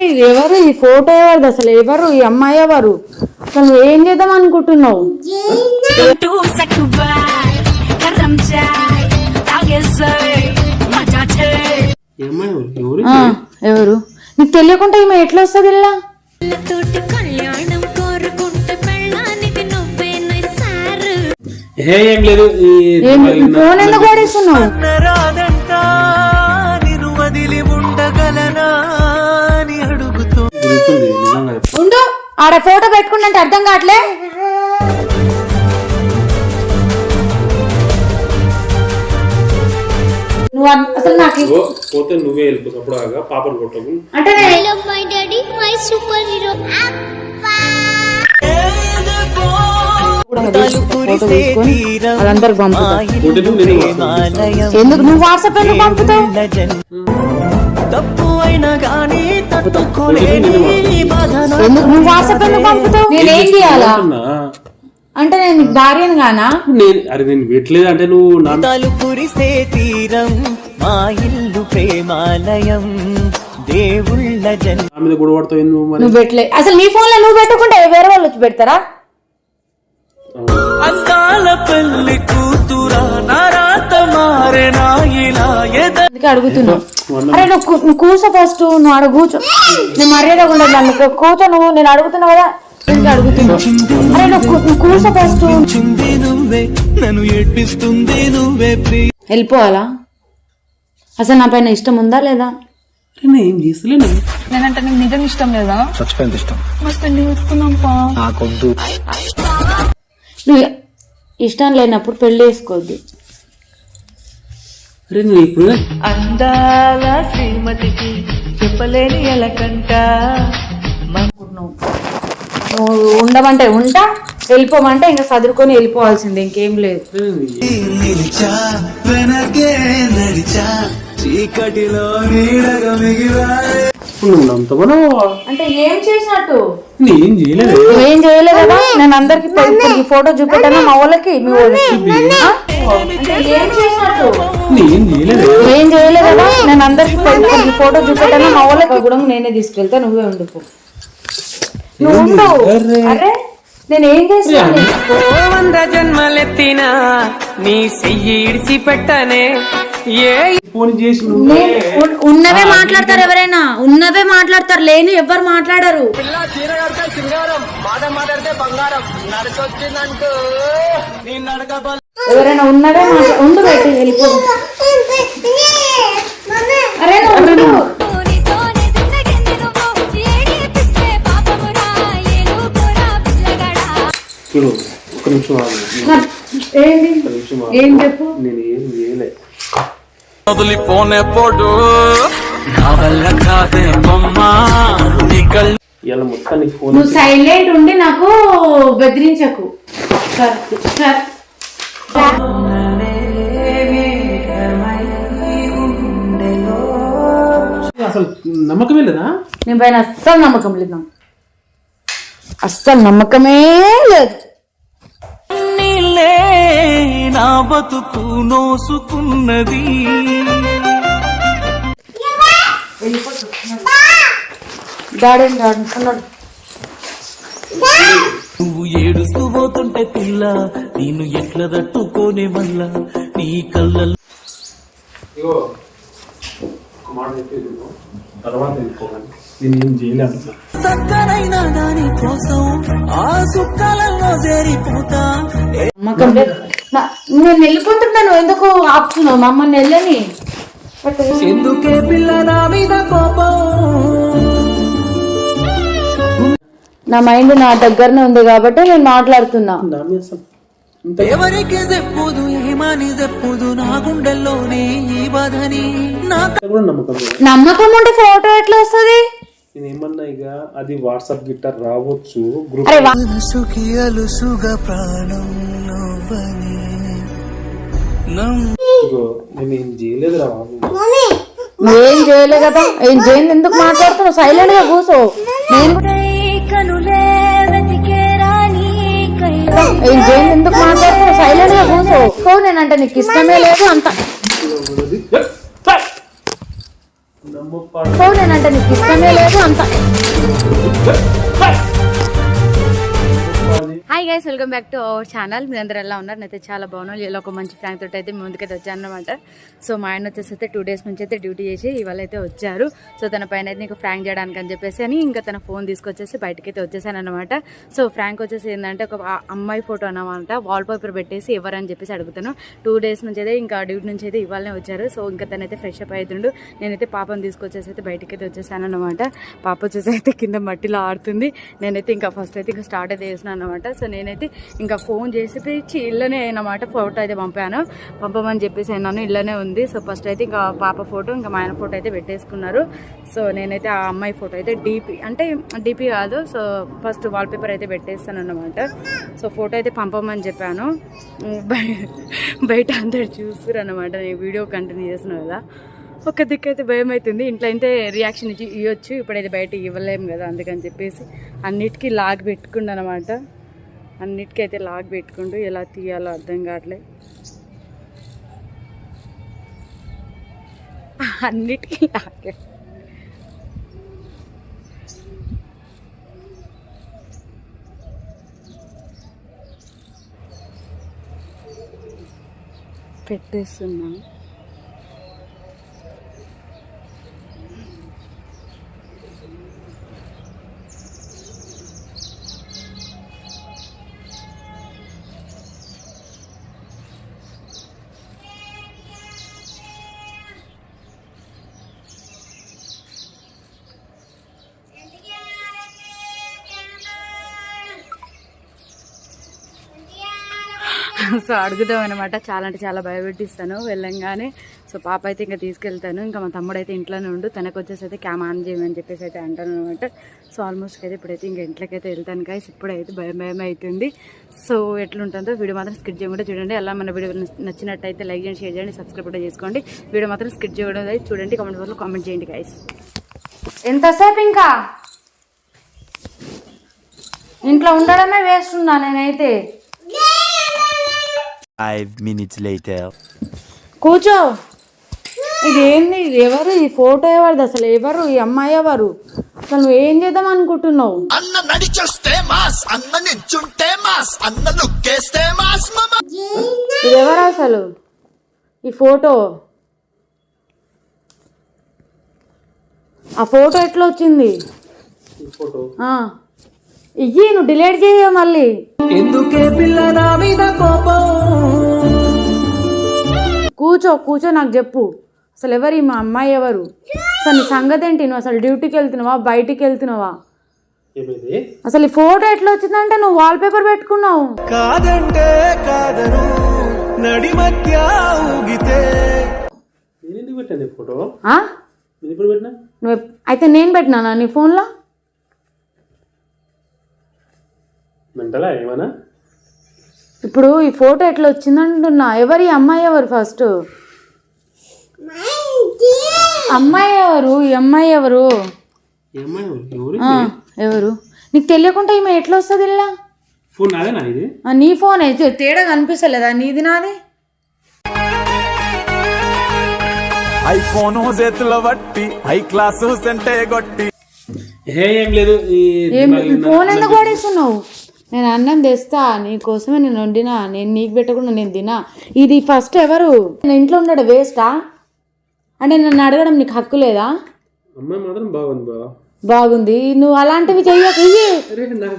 ఇది ఎవరు ఈ ఫోటో ఎవరిది? అసలు ఎవరు? ఈ అమ్మాయి ఎవరు? అసలు ఏం చేద్దాం అనుకుంటున్నావు? ఎవరు? ఎవరు? నీకు తెలియకుండా ఈమె ఎట్లా వస్తుంది ఇలా? తోటి కళ్యాణం కోరుకుంటే పెళ్ళానికి నువ్వే సారు ఏ లేదు ఫోన్ ఎందుకు పడేస్తున్నావు ఆడ ఫోటో పెట్టుకుంటే అర్థం కావట్లే? నువ్వు అన్- అసలు నాకు ఇగో, పోతే నువ్వే వెళ్ళిపోతావు. అప్పుడు ఆగా పాపను కొట్టకు. అంటే my daddy my super hero. ఎందుకు నువ్వు వాట్సాప్ ఎందుకు పంపుతావు? తప్పు అయినా గానీ ఎందుకు నువ్వు వాట్సాప్ ఎందుకు పంపుతావు నేనేం చేయాలా? అంటున్నా. అంటే నేను భార్యను గానా నేను అరే నేను పెట్టలేదు అంటే నువ్వు నా నాలు కురిసే తీరం మా ఇల్లు ప్రేమాలయం దేవుళ్ళ జన్ నా మీద గొడవ పడతావు ఎందుకు మరి? నువ్వు పెట్టలే. అసలు నీ ఫోన్లో నువ్వు పెట్టుకుంటే వేరే వాళ్ళు వచ్చి పెడతారా? అందాల అందుకే అడుగుతున్నావు అరే నువ్వు నువ్వు కూర్చో ఫస్ట్ నువ్వు ఆడ కూర్చో. నేను మర్యాద ఉండదు నన్ను. కూర్చో నువ్వు నేను అడుగుతున్నా కదా. అడుగుతున్నావు అరే నువ్వు నువ్వు కూర్చో ఫస్ట్. నువ్వే నువ్వే వెళ్ళిపోవాలా? అసలు నా పైన ఇష్టం ఉందా లేదా? ఏం చేస్తలేను? నేనంటే నీకు నిజం ఇష్టం లేదా? చచ్చిపోయింది ఇష్టం. నాకొద్దు. నువ్వు ఇష్టం లేనప్పుడు పెళ్ళి చేసుకోవద్దు. అరే నువ్వు ఇప్పుడు. అందాల శ్రీమతికి చెప్పలేని ఎలకంట. నువ్వు ఉండమంటే ఉంటా వెళ్ళిపోమంటే ఇంకా చదువుకొని వెళ్ళిపోవాల్సిందే ఇంకేం లేదు. చీకటిలో నీడగా అంటే ఏం చేసినట్టు? నేను చేయలేదు. నువ్వేం చేయలేదు? కదా నేను అందరికి ఫోటో చూపెట్టాను? మా వాళ్ళకి? మీ వాళ్ళకి? అంటే ఏం చేసినట్టు? ఏం చేయలేదు కదా? నేను అందరికి ఫోటో చూపెట్టాను మా వాళ్ళకి కూడా నేనే తీసుకెళ్తా నువ్వే ఉండిపో నువ్వు ఉండు. అరే! నేను ఏం చేస్తాను వంద జన్మలెత్తినా నీ చెయ్యి ఇడిసి పెట్టనే ఏ ఫోన్ చేసి నువ్వు ఉన్నవే మాట్లాడతారు ఎవరైనా ఉన్నవే మాట్లాడతారు లేని ఎవ్వరు మాట్లాడరు ఎవరైనా ఉన్నవే మాట్లా- ఉండు వెళ్ళిపో అరే నువ్వు ఉండు. చూడు ఒక నిమిషం ఏంటి. ఏం చెప్పు? నేను ఏం చేయలే. వదిలిపోనేపోడు. నా వల్ల కాదే బొమ్మా. నీ కళ్ళు ఇలా మొత్తం నీ ఫోన్ నువ్వు సైలెంట్ ఉండి నాకు బెదిరించకు. Sir sir. అసలు నమ్మకమే లేదా? నీ పైన అస్సలు నమ్మకం లేదు నాకు. అస్సలు నమ్మకమే లేదు. నా బతుకు నోసుకున్నది. డాడీ నువ్వు ఏడుస్తూ పోతుంటే పిల్ల నేను ఎట్లా తట్టుకోనే మళ్ళా నీ కళ్ళల్లో ఇగో ఒక మాట చెప్పేది. తర్వాత నేను ఏం చేయలే అంటున్నా చక్కనైన దాని కోసం ఆ సుక్కలలో చేరిపోతా నమ్మకం లేదు నా- నేను వెళ్ళిపోతున్నాను ఎందుకు ఆపుతున్నావు మా అమ్మని వెళ్ళని ఎందుకే పిల్ల నా మీద కోపం. నా మైండ్ నా దగ్గరనే ఉంది కాబట్టి నేను మాట్లాడుతున్నా ఎవరికి చెప్పుదు ఏమని చెప్పుదు నా గుండెల్లోనే ఈ బాధని నమ్మకం ఉంటే ఫోటో ఎట్లా వస్తుంది? నేను ఏమన్నా ఇక అది వాట్సాప్ గిట్ట రావచ్చు గ్రూప్ అలుసుగా ప్రాణం ఇగో నేను ఏం చేయలేదు రా బాబు నువ్వేం చేయలే కదా? ఏం చేయండి ఎందుకు మాట్లాడుతున్నావు? సైలెంట్గా కూర్చో. నేను కనులే వెతికేరా నీ కై ఏం చేయండి ఎందుకు మాట్లాడుతున్నావు? సైలెంట్గా కూర్చో. కో నేనంటే నీకు ఇష్టమే లేదు అంత. నా ముప్పాడు పో నేనంటే నీకు ఇష్టమే లేదు అంత guys welcome back to our channel మీరు అందరు ఎలా ఉన్నారు? నేనైతే చాలా బాగున్నాను. ఇలా ఒక మంచి ఫ్రాంక్ తోటి అయితే మీ ముందుకైతే వచ్చాను అనమాట సో మా ఆయన వచ్చేసి అయితే టూ డేస్ నుంచి అయితే డ్యూటీ చేసి ఇవాళ అయితే వచ్చారు. సో తన పైన అయితే నీకు ఫ్రాంక్ చేయడానికి అని చెప్పేసి అని ఇంకా తన ఫోన్ తీసుకొచ్చేసి బయటకి అయితే వచ్చేసాను అనమాట సో ఫ్రాంక్ వచ్చేసి ఏంటంటే ఒక అమ్మాయి ఫోటో అనమాట వాల్ పేపర్ పెట్టేసి ఎవరని చెప్పేసి అడుగుతాను. టూ డేస్ నుంచి అయితే ఇంకా డ్యూటీ నుంచి అయితే ఇవాళనే వచ్చారు. సో ఇంకా తనైతే ఫ్రెష్ అప్ అవుతుండు నేనైతే పాపను తీసుకొచ్చేసి అయితే బయటకి అయితే వచ్చేసాను అనమాట పాప వచ్చేసి అయితే కింద మట్టిలో ఆడుతుంది. నేనైతే ఇంకా ఫస్ట్ అయితే ఇంకా స్టార్ట్ అయితే చేసినాను అనమాట సో నేనైతే ఇంకా ఫోన్ చేసి పిలిచి ఇళ్ళనే అనమాట ఫోటో అయితే పంపాను. పంపమని చెప్పేసి అన్నాను ఇళ్ళనే ఉంది. సో ఫస్ట్ అయితే ఇంకా పాప ఫోటో ఇంకా మా ఆయన ఫోటో అయితే పెట్టేసుకున్నారు. సో నేనైతే ఆ అమ్మాయి ఫోటో అయితే డీపీ అంటే డీపీ కాదు సో ఫస్ట్ వాల్పేపర్ అయితే పెట్టేస్తాను అనమాట సో ఫోటో అయితే పంపమని చెప్పాను. బయట అందరు చూస్తారు అనమాట నేను వీడియో కంటిన్యూ చేస్తున్నాను కదా. ఒక దిక్కు అయితే భయం అవుతుంది ఇంట్లో అయితే రియాక్షన్ ఇచ్చి ఇవ్వచ్చు ఇప్పుడైతే బయట ఇవ్వలేము కదా అందుకని చెప్పేసి అన్నిటికీ లాగ్ పెట్టుకుండా అనమాట అన్నిటికైతే లాగ్ పెట్టుకుంటూ ఎలా తీయాలో అర్థం కావట్లే. అన్నిటికీ లాగ్ పెట్టేస్తున్నాను సో అడుగుదాం అనమాట చాలా అంటే చాలా భయపెట్టిస్తాను వెళ్ళంగానే. సో పాప అయితే ఇంకా తీసుకెళ్తాను. ఇంకా మా తమ్ముడు అయితే ఇంట్లోనే ఉండు తనకు వచ్చేసి అయితే క్యామ్ ఆన్ చేయమని చెప్పేసి అయితే అంటాను అనమాట సో ఆల్మోస్ట్ అయితే ఇప్పుడైతే ఇంకా ఇంట్లోకైతే వెళ్తాను కాయస్ ఇప్పుడైతే భయం భయం అవుతుంది. సో ఎట్లుంటుందో వీడియో మాత్రం స్కిట్ చేయకుండా చూడండి. అలా మన వీడియో నచ్చినట్టయితే లైక్ చేయండి షేర్ చేయండి సబ్స్క్రైబ్ కూడా చేసుకోండి. వీడియో మాత్రం స్కిట్ చేయడం అయితే చూడండి. కామెంట్ బాక్స్లో కామెంట్ చేయండి కాయస్ ఎంతసేపు ఇంకా? ఇంట్లో ఉండడమే వేస్తున్నా నేనైతే? Five minutes later. కూర్చో. ఇది ఏంది ఇది ఎవరు? ఈ ఫోటో ఎవరిది? అసలు ఎవరు? ఈ అమ్మాయి ఎవరు? అసలు నువ్వు ఏం చేద్దాం అనుకుంటున్నావు? అన్న నడిచొస్తే మాస్ అన్న నించుంటే మాస్ అన్న లుక్కేస్తే మాస్ ఇది ఎవరు అసలు? ఈ ఫోటో? ఆ ఫోటో ఎట్లా వచ్చింది? ఈ ఫోటో ఆ. ఇయ్యి నువ్వు డిలీట్ చేయ మళ్ళీ. ఎందుకే పిల్ల నా మీద కోపం? కూర్చో కూర్చో నాకు చెప్పు. అసలు ఎవరు మా అమ్మాయి ఎవరు? అసలు నీ సంగతి ఏంటి నువ్వు? అసలు డ్యూటీకి వెళ్తున్నావా? బయటికి వెళ్తున్నావా? ఏమైంది? అసలు ఈ ఫోటో ఎట్లా వచ్చిందంటే నువ్వు వాల్ పేపర్ పెట్టుకున్నావు. కాదంటే కాదను నడి మధ్య ఊగితే. నేను పెట్టాను ఈ ఫోటో? ఆ? నేను ఇప్పుడు పెట్టినా? నువ్వు అయితే నేను పెట్టినానా నీ ఫోన్లో? మెంటలా ఏమన్నా? ఇప్పుడు ఈ ఫోటో ఎట్లా వచ్చిందంటున్నా ఎవరు ఈ అమ్మాయి ఎవరు ఫస్ట్? అమ్మాయి ఎవరు? ఈ అమ్మాయి ఎవరు? ఎవరు? నీకు తెలియకుండా ఈమె ఎట్లా వస్తుంది ఇలా? ఫోన్ నాదేనా ఇది? ఆ, నీ ఫోన్. అయితే తేడా కనిపిస్తలేదా? నీది నాది? ఐఫోన్ చేతుల బట్టి హై క్లాసు సెంటే కొట్టి. ఏ ఏం లేదు. ఫోన్ ఎందుకు పడేస్తున్నావు నేను అన్నం తెస్తా నీ కోసమే నేను వండినా నేను నీకు పెట్టకుండా నేను తినా. ఇది ఫస్ట్ ఎవరు? నేను ఇంట్లో ఉండడం వేస్టా అంటే నన్ను అడగడం నీకు హక్కు లేదా? అమ్మాయి మాత్రం బాగుంది బా బాగుంది. నువ్వు అలాంటివి చెయ్యకు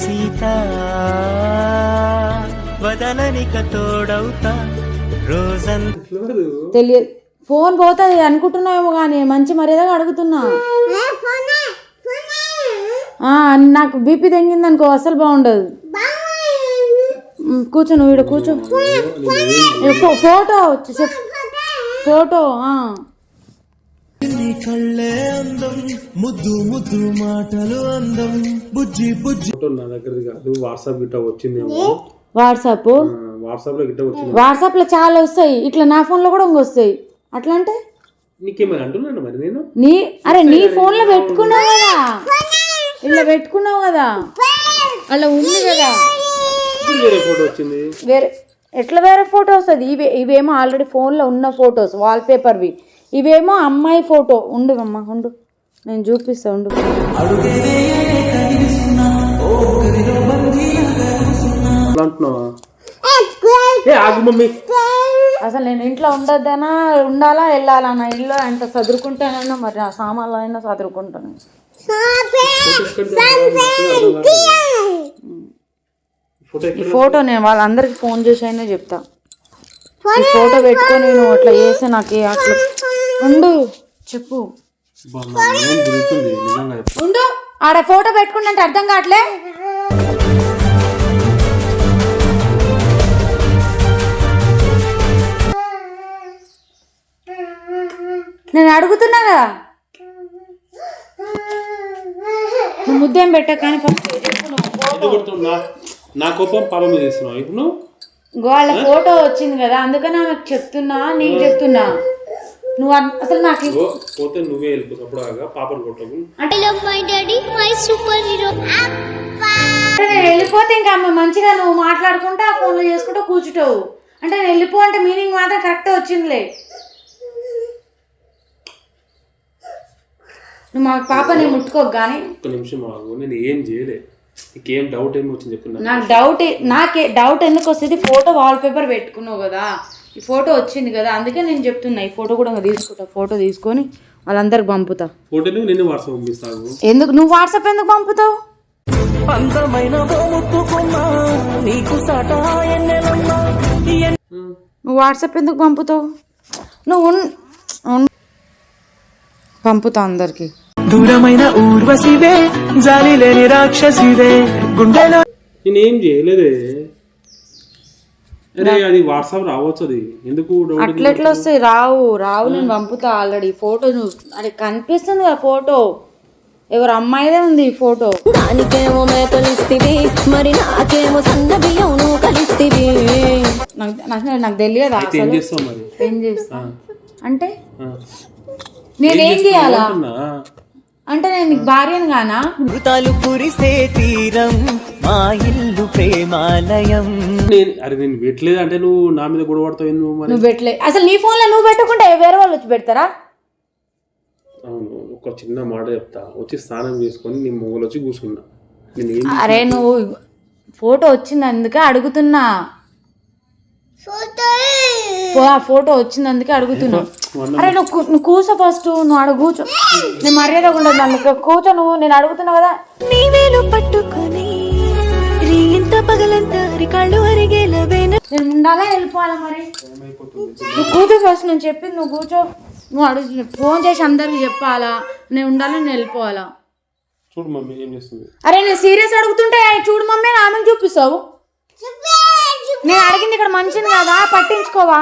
సీత వదలనిక తోడవుతా తెలియదు ఫోన్ పోతుంది అనుకుంటున్నావేమో కానీ మంచి మర్యాదగా అడుగుతున్నా. ఆ, నాకు బీపీ తెంగింది అనుకో అసలు బాగుండదు. కూర్చో నువ్వు ఇక్కడ కూర్చో. ఫోటో వచ్చి చెప్పు. ఫోటో కళ్ళే అందం ముద్దు ముద్దు మాటలు అందం. బుజ్జి బుజ్జి. నా దగ్గరది కాదు వాట్సాప్ గిట్ట వచ్చిందేమో. వాట్సాప్? వాట్సాప్లో గిట్ట వచ్చింది. వాట్సాప్లో చాలా వస్తాయి. ఇట్లా నా ఫోన్లో కూడా ఇంక వస్తాయి. అట్లా అంటే నీకేమైనా అంటున్నాను మరి నేను? నీ అరే నీ ఫోన్లో పెట్టుకున్నావు కదా. ఇలా పెట్టుకున్నావు కదా. అలా ఉంది కదా. వేరే ఫోటో వచ్చింది. వేరే ఎట్లా వేరే ఫోటో వస్తుంది? ఇవి ఇవేమో ఆల్రెడీ ఫోన్లో ఉన్న ఫొటోస్ వాల్ పేపర్వి ఇవేమో అమ్మాయి ఫోటో. ఉండు అమ్మ ఉండు. నేను చూపిస్తా ఉండు. అసలు నేను ఇంట్లో ఉండొద్దనా? ఉండాలా వెళ్ళాలా నా ఇల్లు ఎంత చదువుకుంటానైనా మరి ఆ సామాన్లు అయినా చదువుకుంటాను ఈ ఫోటో నేను వాళ్ళందరికి ఫోన్ చేసి అయినా చెప్తా. ఈ ఫోటో పెట్టుకొని నువ్వు అట్లా చేస్తే నాకు ఏ అట్లా ఉండు చెప్పు. ఉండు ఆడ ఫోటో పెట్టుకుంటే అర్థం కావట్లే. నేను అడుగుతున్నా కదా. ముద్దేం పెట్ట కానీ ఫస్ట్ నా కోపం పాప మీద ఇస్తున్నావు ఇప్పుడు నువ్వు వాళ్ళ ఫోటో వచ్చింది కదా అందుకని ఆమెకు చెప్తున్నా నీకు చెప్తున్నా. నువ్వు అసలు నాకు ఇగో, పోతే నువ్వే వెళ్ళిపోతావు అప్పుడు ఆగా పాపను కొట్టకు. superhero. అంటే నేను వెళ్ళిపోతే ఇంకా అమ్మ మంచిగా నువ్వు మాట్లాడుకుంటా ఆ ఫోన్లో చేసుకుంటూ కూర్చుంటావు. అంటే నేను వెళ్ళిపో అంటే మీనింగ్ మాత్రం కరెక్ట్ వచ్చిందిలే. నువ్వు మా పాపని ముట్టుకోకు కానీ ఒక్క నిమిషం ఆగు నేను ఏం చేయలే. నీకేం డౌట్ ఏమి వచ్చింది చెప్పు నాకు. నాకు డౌట్ నాకే డౌట్ ఎందుకు వస్తుంది? ఫోటో వాల్ పేపర్ పెట్టుకున్నావు కదా. ఈ ఫోటో వచ్చింది కదా. అందుకే నేను చెప్తున్నా ఈ ఫోటో కూడా తీసుకుంటా. ఫోటో తీసుకొని వాళ్ళందరికి పంపుతా. ఫోటోని నేను వాట్సాప్ పంపిస్తాను ఎందుకు? నువ్వు వాట్సాప్ ఎందుకు పంపుతావు? అందమైన నీకు నువ్వు వాట్సాప్ ఎందుకు పంపుతావు? నువ్వు పంపుతా అందరికి. దూరమైన ఊర్వశివే జాలి లేని రాక్షసివే గుండెలో నేనేం చేయలేదే. అరే అది వాట్సాప్ రావచ్చు అది. ఎందుకు డౌట్ అట్లెట్లా వస్తాయి? రావు రావు నేను పంపుతా ఆల్రెడీ ఫోటో నువ్వు అది కనిపిస్తుంది కదా ఫోటో ఎవరు అమ్మాయిదే ఉంది ఈ ఫోటో దానికేమో మేకలిస్తివి మరి నాకేమో సన్న బియ్యం నువ్వు కలిస్తివి. నాకు నాకు నాకు తెలియదు అయితే ఏం అసలు? చేస్తావు మరి? ఏం చేస్తా అంటే ఆ. నేనేం చేయాలా. అంటే నేను నీకు భార్యను గానా మృతాలు కురిసే తీరం మా ఇల్లు ప్రేమాలయం. నేను అరే నేను పెట్టలేదు అంటే నువ్వు నా మీద గొడవ పడతావు ఏంది నువ్వు మరి? నువ్వు పెట్టలే. అసలు నీ ఫోన్లో నువ్వు పెట్టుకుంటే వేరే వాళ్ళు వచ్చి పెడతారా? అవును ఒక చిన్న మాట చెప్తా. వచ్చి స్నానం చేసుకొని నీ మొగలు వచ్చి కూర్చున్నా. నేను ఏం అరే నువ్వు ఫోటో వచ్చింది అందుకే అడుగుతున్నా. ఆ ఫోటో వచ్చింది అందుకే అడుగుతున్నా అరే నువ్వు నువ్వు కూర్చో ఫస్ట్ నువ్వు అడుగు కూర్చో. నేను మర్యాద ఉండదు నన్ను కూర్చో నువ్వు నేను అడుగుతున్నా కదా. నీ వేలు పట్టుకొని నేను ఉండాలా వెళ్ళిపోవాలా మరి? నువ్వు కూర్చో ఫస్ట్ నేను చెప్పింది నువ్వు కూర్చో. నువ్వు అడుగు ఫోన్ చేసి అందరికి చెప్పాలా? నేను ఉండాలా నేను వెళ్ళిపోవాలా? చూడు మమ్మీ ఏం చేస్తుంది? అరే నేను సీరియస్ అడుగుతుంటే చూడు మమ్మీ ఆమెను చూపిస్తావు. నేను అడిగింది ఇక్కడ మంచిది కదా? పట్టించుకోవా?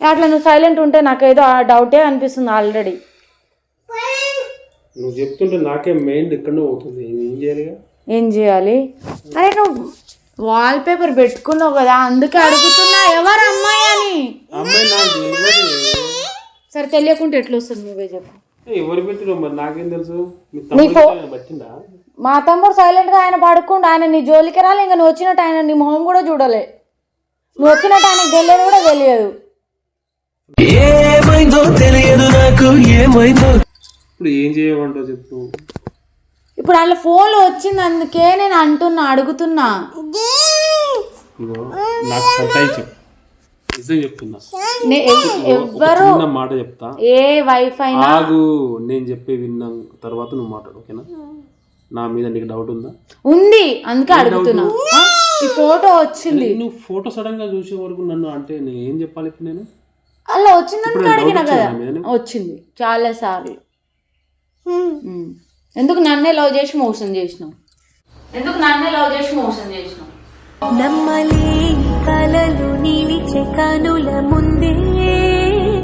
అట్లా నువ్వు సైలెంట్ ఉంటే నాకేదో ఆ డౌటే అనిపిస్తుంది ఆల్రెడీ నువ్వు చెప్తుంటే నాకే మైండ్ ఎక్కడో అవుతుంది ఏం చేయాలిగా ఏం చేయాలి? అరే నువ్వు వాల్ పేపర్ పెట్టుకున్నావు కదా అందుకే అడుగుతున్నా ఎవరు అమ్మాయి అని సరే తెలియకుంటే ఎట్లా వస్తుంది నువ్వే చెప్పు. ఎవరు పెట్టిరో మరి? నాకేం తెలుసు? మీ తమ్ముడు పట్టిందా మా తమ్ముడు సైలెంట్గా ఆయన పడుకుంటూ ఆయన నీ జోలికి రాలి. ఇంకా నువ్వు వచ్చినట్టు ఆయన నీ మొహం కూడా చూడలే. నువ్వు వచ్చినట్టు ఆయనకు తెలియదు కూడా తెలియదు. ఏమైందో తెలియదు నాకు. ఏమైందో ఇప్పుడు ఏం చేయమంటావు చెప్పు. ఇప్పుడు వాళ్ళ ఫోన్లో వచ్చింది అందుకే నేను అంటున్నా అడుగుతున్నా. ఇగో నాకు సతాయించు నిజం చెప్తున్నా. ఎవ్వరు చిన్న మాట చెప్తా. ఏ వైఫై ఆగు నేను చెప్పే విన్నా తర్వాత నువ్వు మాట్లాడు ఓకేనా? నా మీద నీకు డౌట్ ఉందా? ఉంది అందుకే అడుగుతున్నా? ఈ ఫోటో వచ్చింది. నువ్వు ఫోటో సడన్గా చూసే వరకు నన్ను అంటే నేను ఏం చెప్పాలి ఇప్పుడు నేను? అలా వచ్చిందని అడిగిన కదా? వచ్చిందా చాలా సార్లు. ఎందుకు నన్నే లవ్ చేసి మోసం చేసినావు? ఎందుకు నన్నే లవ్ చేసి మోసం చేసినావు? నమ్మలే కలలు నిలిచే కనుల ముందే